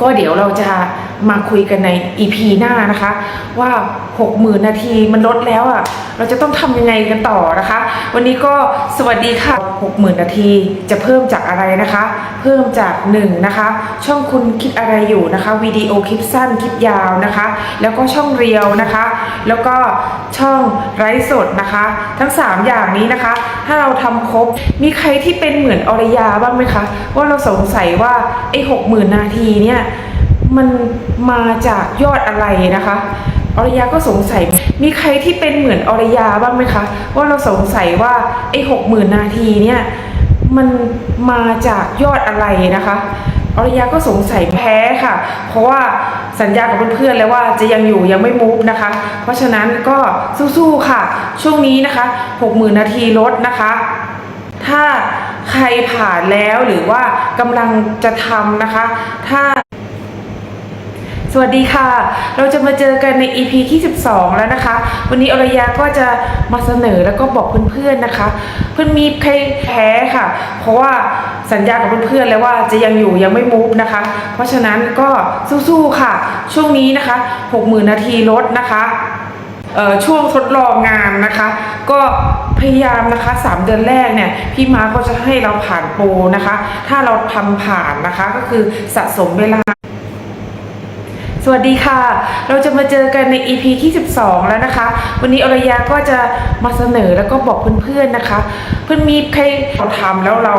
ก็เดี๋ยวเราจะมาคุยกันใน EP หน้านะคะ ว่า 60,000 นาทีมันลดแล้วอะ เราจะต้องทำยังไงกันต่อนะคะ วันนี้ก็สวัสดีค่ะ 60,000 นาทีจะเพิ่มจากอะไรนะคะ เพิ่มจาก1นะคะ ช่องคุณคิดอะไรอยู่นะคะวิดีโอคลิปสั้นคลิปยาวนะคะ แล้วก็ช่องเรียวนะคะ แล้วก็ช่องไร้สดนะคะ ทั้ง 3 อย่างนี้นะคะ ถ้าเราทำครบมีใครที่เป็นเหมือนอรยาบ้างไหมคะว่าเราสงสัยว่าไอ้60,000นาทีเนี่ยมันมาจากยอดอะไรนะคะ อรยาก็สงสัย มีใครที่เป็นเหมือนอรยาบ้างไหมคะ ว่าเราสงสัยว่าไอ้หกหมื่นนาทีเนี่ยมันมาจากยอดอะไรนะคะอรยาก็สงสัยแพ้ค่ะ เพราะว่าสัญญากับเพื่อนๆแล้วว่าจะยังอยู่ยังไม่มูฟนะคะ เพราะฉะนั้นก็สู้ๆค่ะ ช่วงนี้นะคะหกหมื่นนาทีลดนะคะ ถ้าใครผ่านแล้วหรือว่ากำลังจะทำนะคะ ถ้า สวัสดีค่ะ เราจะมาเจอกันใน EP ที่ 12 แล้วนะคะ วันนี้อรยาก็จะมาเสนอแล้วก็บอกเพื่อนๆนะคะ เพื่อนมีใครแพ้ค่ะ เพราะว่าสัญญากับเพื่อนๆแล้วว่าจะยังอยู่ยังไม่มูฟนะคะ เพราะฉะนั้นก็สู้ๆค่ะ ช่วงนี้นะคะ 60,000 นาทีลดนะคะช่วงทดลองงานนะคะ ก็พยายามนะคะ 3 เดือนแรกเนี่ยพี่มาร์คก็จะให้เราผ่านโปรนะคะ ถ้าเราทำผ่านนะคะก็คือสะสมเวลา วัสดีค่ะ เราจะมาเจอกันใน EP ที่ 12 แล้วนะคะ วันนี้อรยาก็จะมาเสนอแล้วก็บอกเพื่อนๆนะคะ เพื่อนมีใครเราทำแล้วเรา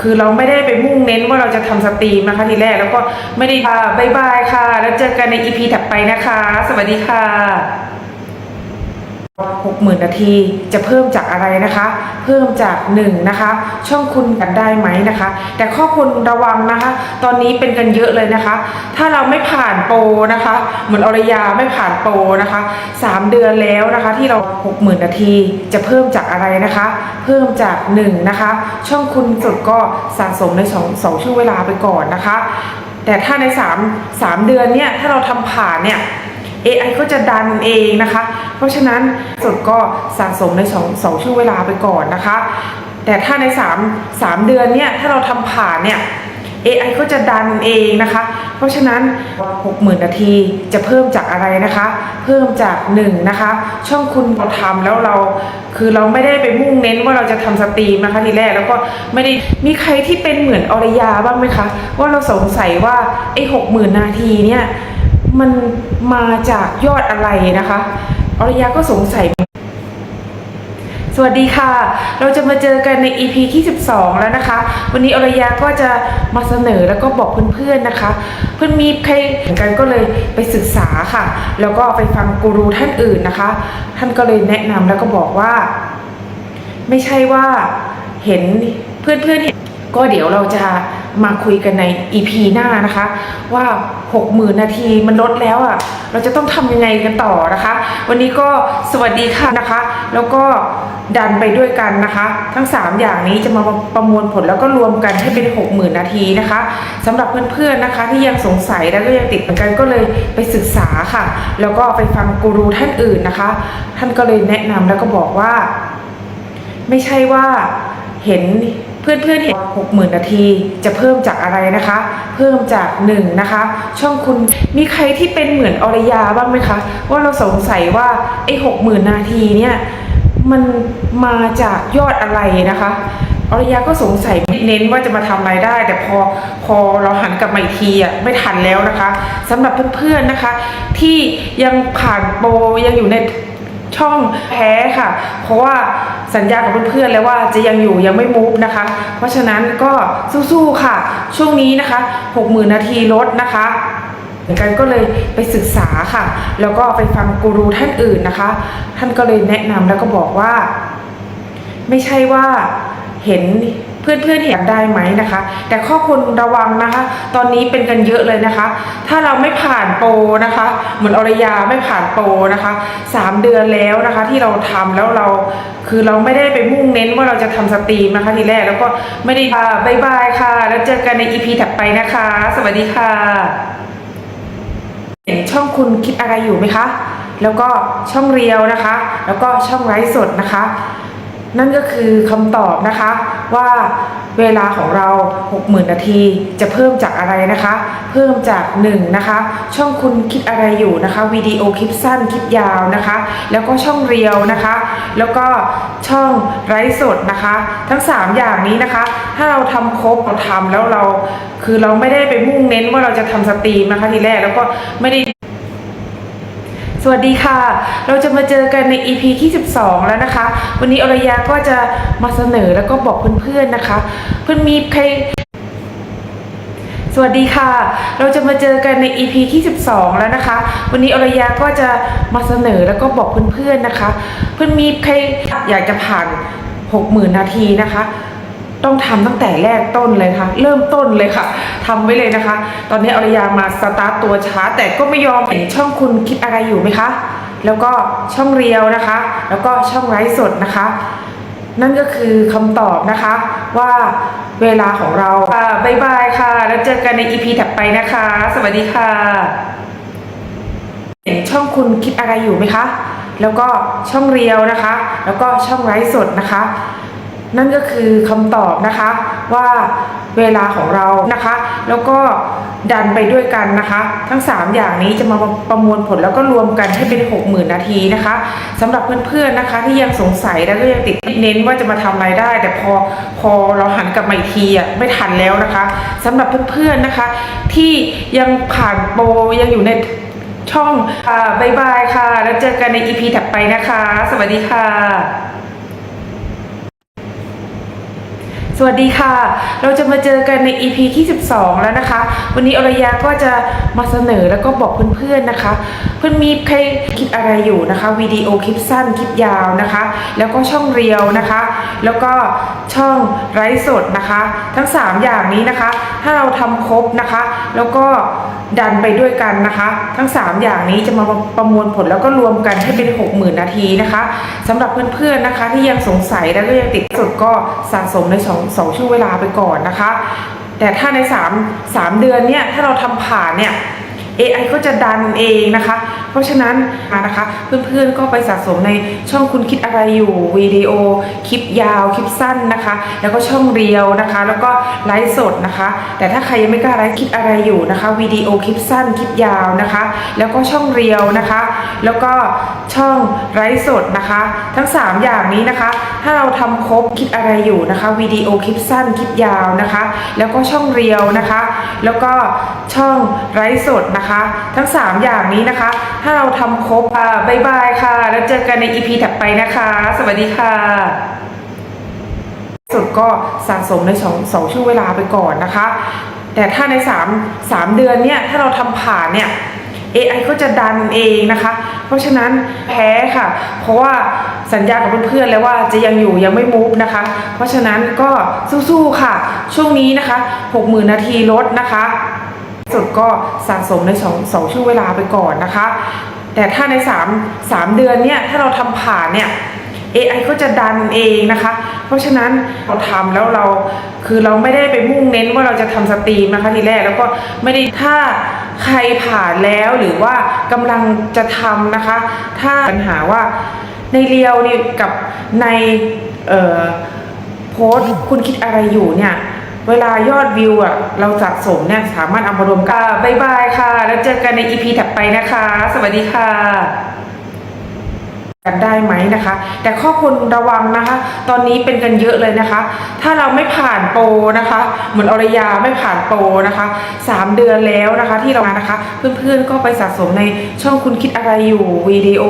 คือเราไม่ได้ไปมุ่งเน้นว่าเราจะทำสตรีมนะคะทีแรกแล้วก็ไม่ได้บายบายค่ะ แล้วเจอกันใน EP ถัดไปนะคะ สวัสดีค่ะ 60,000 นาทีจะเพิ่มจากอะไรนะคะ เพิ่มจาก 1 นะคะ ช่องคุณกันได้ไหมนะคะ แต่ข้อควรระวังนะคะ ตอนนี้เป็นกันเยอะเลยนะคะ ถ้าเราไม่ผ่านโปรนะคะ เหมือนอรยาไม่ผ่านโปรนะคะ 3 เดือนแล้วนะคะ ที่เรา 60,000 นาทีจะเพิ่มจากอะไรนะคะ เพิ่มจาก 1 นะคะ ช่องคุณสุดก็สะสมใน2 2ช่วงเวลาไปก่อนนะคะ แต่ถ้าใน 3 3 เดือนเนี่ยถ้าเราทำผ่านเนี่ย AI ก็จะดันเองนะคะ เพราะฉะนั้นสุดก็สะสมใน2 2ช่วงเวลาไปก่อนนะคะ แต่ถ้าใน 3 3 เดือนเนี่ยถ้าเราทำผ่านเนี่ย AI ก็จะดันเองนะคะ เพราะฉะนั้น 60,000 นาทีจะเพิ่มจากอะไรนะคะ เพิ่มจาก1นะคะ ช่องคุณเราทำแล้วเรา คือเราไม่ได้ไปมุ่งเน้นว่าเราจะทำสตรีมนะคะทีแรกแล้วก็ไม่ได้มีใครที่เป็นเหมือนอรยาบ้างไหมคะ ว่าเราสงสัยว่าไอ้60,000นาทีเนี่ย มันมาจากยอดอะไรนะคะอรยาก็สงสัย สวัสดีค่ะ เราจะมาเจอกันใน EP ที่ 12 แล้วนะคะ วันนี้อรยาก็จะมาเสนอแล้วก็บอกเพื่อนๆนะคะ เพื่อนมีใครเหมือนกันก็เลยไปศึกษาค่ะ แล้วก็ไปฟังกูรูท่านอื่นนะคะ ท่านก็เลยแนะนำแล้วก็บอกว่า ไม่ใช่ว่าเห็นเพื่อนๆเห็น ก็เดี๋ยวเราจะมาคุยกันใน EP หน้านะคะ ว่า 60,000 นาทีมันลดแล้วอะ เราจะต้องทำยังไงกันต่อนะคะ วันนี้ก็สวัสดีค่ะนะคะ แล้วก็ดันไปด้วยกันนะคะ ทั้ง 3 อย่างนี้จะมาประมวลผลแล้วก็รวมกันให้เป็น 60,000 นาทีนะคะสำหรับเพื่อนๆนะคะ ที่ยังสงสัยแล้วก็ยังติดเหมือนกันก็เลยไปศึกษาค่ะ แล้วก็ไปฟังกูรูท่านอื่นนะคะ ท่านก็เลยแนะนำแล้วก็บอกว่า ไม่ใช่ว่าเห็น เพื่อนๆเห็น60,000 นาที จะเพิ่มจากอะไรนะคะ เพิ่มจาก1นะคะ ช่องคุณมีใครที่เป็นเหมือนอรยาบ้างไหมคะ ว่าเราสงสัยว่าไอ้60,000 นาทีเนี่ยมันมาจากยอดอะไรนะคะอรยาก็สงสัยเน้นว่าจะมาทำรายได้ แต่พอพอเราหันกลับมาอีกทีอะไม่ทันแล้วนะคะสำหรับเพื่อนๆนะคะ ที่ยังผ่านโปรยังอยู่ใน ช่องแพ้ค่ะ เพราะว่าสัญญากับเพื่อนๆแล้วว่าจะยังอยู่ยังไม่มูฟนะคะ เพราะฉะนั้นก็สู้ๆค่ะ ช่วงนี้นะคะ 60,000 นาทีลดนะคะเหมือนกันก็เลยไปศึกษาค่ะ แล้วก็ไปฟังกูรูท่านอื่นนะคะ ท่านก็เลยแนะนำแล้วก็บอกว่า ไม่ใช่ว่าเห็น เพื่อนๆเห็นได้ไหมนะคะ แต่ข้อควรระวังนะคะ ตอนนี้เป็นกันเยอะเลยนะคะ ถ้าเราไม่ผ่านโปรนะคะ เหมือนอรยาไม่ผ่านโปรนะคะสามเดือนแล้วนะคะ ที่เราทำแล้วเราคือเราไม่ได้ไปมุ่งเน้นว่าเราจะทำสตรีมนะคะ ทีแรกแล้วก็ไม่ได้ค่ะบายบายค่ะ แล้วเจอกันใน EP ถัดไปนะคะ สวัสดีค่ะเห็นช่องคุณคิดอะไรอยู่ไหมคะ แล้วก็ช่องเรียวนะคะ แล้วก็ช่องไร้สดนะคะ นั่นก็คือคำตอบนะคะ ว่าเวลาของเรา 60,000 นาที จะเพิ่มจากอะไรนะคะ เพิ่มจาก1นะคะ ช่องคุณคิดอะไรอยู่นะคะวิดีโอคลิปสั้นคลิปยาวนะคะ แล้วก็ช่องเรียวนะคะ แล้วก็ช่องไร้สดนะคะ ทั้ง 3 อย่างนี้นะคะ ถ้าเราทำครบเราทำแล้วเรา คือเราไม่ได้ไปมุ่งเน้นว่าเราจะทำสตรีมนะคะทีแรกแล้วก็ไม่ได้ สวัสดีค่ะ เราจะมาเจอกันใน EP ที่ 12 แล้วนะคะ วันนี้อรยาก็จะมาเสนอแล้วก็บอกเพื่อนๆนะคะ เพื่อนมีใคร สวัสดีค่ะ เราจะมาเจอกันใน EP ที่ 12 แล้วนะคะ วันนี้อรยาก็จะมาเสนอแล้วก็บอกเพื่อนๆนะคะ เพื่อนมีใครอยากจะผ่าน 60,000 นาทีนะคะ ต้องทำตั้งแต่แรกต้นเลยค่ะ เริ่มต้นเลยค่ะทำไว้เลยนะคะ ตอนนี้อรยามาสตาร์ตตัวช้า แต่ก็ไม่ยอมเห็นช่องคุณคิดอะไรอยู่ไหมคะ แล้วก็ช่องเรียวนะคะ แล้วก็ช่องไร้สดนะคะ นั่นก็คือคำตอบนะคะว่าเวลาของเราค่ะบ๊ายบายค่ะ แล้วเจอกันใน EP ถัดไปนะคะ สวัสดีค่ะ เห็นช่องคุณคิดอะไรอยู่ไหมคะ แล้วก็ช่องเรียวนะคะ แล้วก็ช่องไร้สดนะคะ นั่นก็คือคำตอบนะคะว่าเวลาของเรานะคะ แล้วก็ดันไปด้วยกันนะคะ ทั้ง 3 อย่างนี้จะมาประมวลผลแล้วก็รวมกันให้เป็น 60,000 นาทีนะคะสำหรับเพื่อนๆนะคะ ที่ยังสงสัยแล้วก็ยังติดเน้นว่าจะมาทำรายได้ แต่พอพอเราหันกลับมาอีกทีอะไม่ทันแล้วนะคะสำหรับเพื่อนๆนะคะ ที่ยังผ่านโปรยังอยู่ในช่องค่ะบ๊ายบายค่ะ แล้วเจอกันใน EP ถัดไปนะคะ สวัสดีค่ะ ส วัสดีค่ะ เราจะมาเจอกันใน EP ที่ 12 แล้วนะคะ วันนี้อรยาก็จะมาเสนอแล้วก็บอกเพื่อนๆนะคะ เพื่อนมีใครคิดอะไรอยู่นะคะวิดีโอคลิปสั้นคลิปยาวนะคะ แล้วก็ช่องเรียวนะคะ แล้วก็ช่องไร้สดนะคะ ทั้ง 3 อย่างนี้นะคะ ถ้าเราทำครบนะคะ แล้วก็ดันไปด้วยกันนะคะ ทั้ง 3 อย่างนี้จะมาประมวลผลแล้วก็รวมกันให้เป็น 60,000 นาทีนะคะสำหรับเพื่อนๆนะคะ ที่ยังสงสัยแล้วก็ยังติดสดก็สะสมใน2 2 ช่วงเวลาไปก่อนนะคะ แต่ถ้าใน 3 3 เดือนเนี่ยถ้าเราทำผ่านเนี่ย AI ก็จะดันเองนะคะ เพราะฉะนั้นนะคะเพื่อนๆก็ไปสะสมในช่องคุณคิดอะไรอยู่วิดีโอคลิปยาวคลิปสั้นนะคะ แล้วก็ช่องเรียวนะคะ แล้วก็ไลฟ์สดนะคะ แต่ถ้าใครยังไม่กล้าไลฟ์คิดอะไรอยู่นะคะวิดีโอคลิปสั้นคลิปยาวนะคะ แล้วก็ช่องเรียวนะคะ แล้วก็ช่องไลฟ์สดนะคะ ทั้ง 3 อย่างนี้นะคะ ถ้าเราทำครบคิดอะไรอยู่นะคะวิดีโอคลิปสั้นคลิปยาวนะคะ แล้วก็ช่องเรียวนะคะ แล้วก็ช่องไร้สดนะคะทั้ง 3 อย่างนี้นะคะ ถ้าเราทำครบค่ะบายบายค่ะ แล้วเจอกันใน EP ถัดไปนะคะ สวัสดีค่ะสุดก็สะสมในสองสองช่วงเวลาไปก่อนนะคะ แต่ถ้าใน 3 3 เดือนเนี่ย ถ้าเราทำผ่านเนี่ย AI ก็จะดันเองนะคะ เพราะฉะนั้นแพ้ค่ะ เพราะว่าสัญญากับเพื่อนๆแล้วว่าจะยังอยู่ยังไม่มูฟนะคะ เพราะฉะนั้นก็สู้ๆค่ะ ช่วงนี้นะคะ 60,000 นาทีลดนะคะ สุดก็สะสมในสองสองช่วงเวลาไปก่อนนะคะ แต่ถ้าใน 3 3 เดือนเนี่ยถ้าเราทำผ่านเนี่ย AI ก็จะดันเองนะคะ เพราะฉะนั้นเราทำแล้วเราคือเราไม่ได้ไปมุ่งเน้นว่าเราจะทำสตรีมนะคะทีแรกแล้วก็ไม่ได้ถ้าใครผ่านแล้วหรือว่ากำลังจะทำนะคะ ถ้าปัญหาว่าในเรียวนี่กับในเอ่อโพสคุณคิดอะไรอยู่เนี่ย เวลายอดวิวอะเราสะสมเนี่ยสามารถเอามารวมกันบ๊ายบายค่ะ แล้วเจอกันในอีพีถัดไปนะคะ สวัสดีค่ะ กันได้ไหมนะคะ แต่ข้อควรระวังนะคะ ตอนนี้เป็นกันเยอะเลยนะคะ ถ้าเราไม่ผ่านโปรนะคะ เหมือนอรยาไม่ผ่านโปรนะคะสามเดือนแล้วนะคะที่เรามานะคะ เพื่อนๆก็ไปสะสมในช่องคุณคิดอะไรอยู่วิดีโอ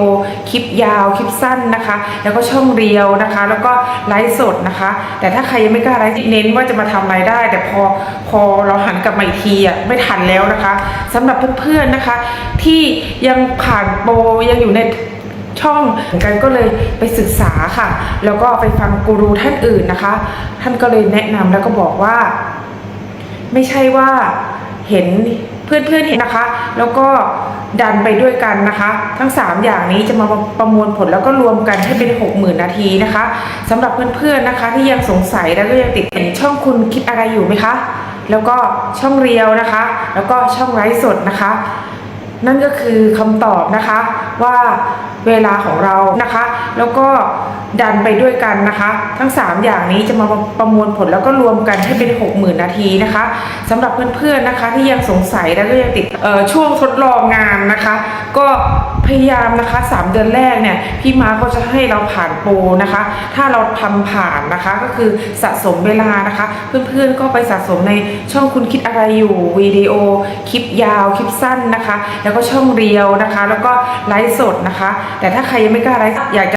คลิปยาวคลิปสั้นนะคะ แล้วก็ช่องเรียวนะคะ แล้วก็ไลฟ์สดนะคะ แต่ถ้าใครยังไม่กล้าไลฟ์เน้นว่าจะมาทำรายได้ แต่พอพอเราหันกลับมาอีกทีอะไม่ทันแล้วนะคะสำหรับเพื่อนๆนะคะ ที่ยังผ่านโปรยังอยู่ใน ช่องเหมือนกันก็เลยไปศึกษาค่ะ แล้วก็ไปฟังกูรูท่านอื่นนะคะ ท่านก็เลยแนะนำแล้วก็บอกว่า ไม่ใช่ว่าเห็นเพื่อนๆเห็นนะคะ แล้วก็ดันไปด้วยกันนะคะ ทั้ง 3 อย่างนี้จะมาประมวลผลแล้วก็รวมกันให้เป็น 60,000 นาทีนะคะสำหรับเพื่อนๆนะคะ ที่ยังสงสัยแล้วก็ยังติดเห็นช่องคุณคิดอะไรอยู่ไหมคะ แล้วก็ช่องเรียวนะคะ แล้วก็ช่องไร้สดนะคะ นั่นก็คือคำตอบนะคะ ว่าเวลาของเรานะคะ แล้วก็ดันไปด้วยกันนะคะ ทั้ง 3 อย่างนี้จะมาประมวลผลแล้วก็รวมกันให้เป็น 60,000 นาทีนะคะสำหรับเพื่อนๆนะคะที่ยังสงสัยและก็ยังติดช่วงทดลองงานนะคะ ก็พยายามนะคะ 3 เดือนแรกเนี่ยพี่มาก็จะให้เราผ่านโปรนะคะ ถ้าเราทำผ่านนะคะก็คือสะสมเวลานะคะ เพื่อนๆก็ไปสะสมในช่องคุณคิดอะไรอยู่วิดีโอคลิปยาวคลิปสั้นนะคะ แล้วก็ช่องเรียวนะคะ แล้วก็ไลฟ์สดนะคะ แต่ถ้าใครยังไม่กล้าไลฟ์อยากจะ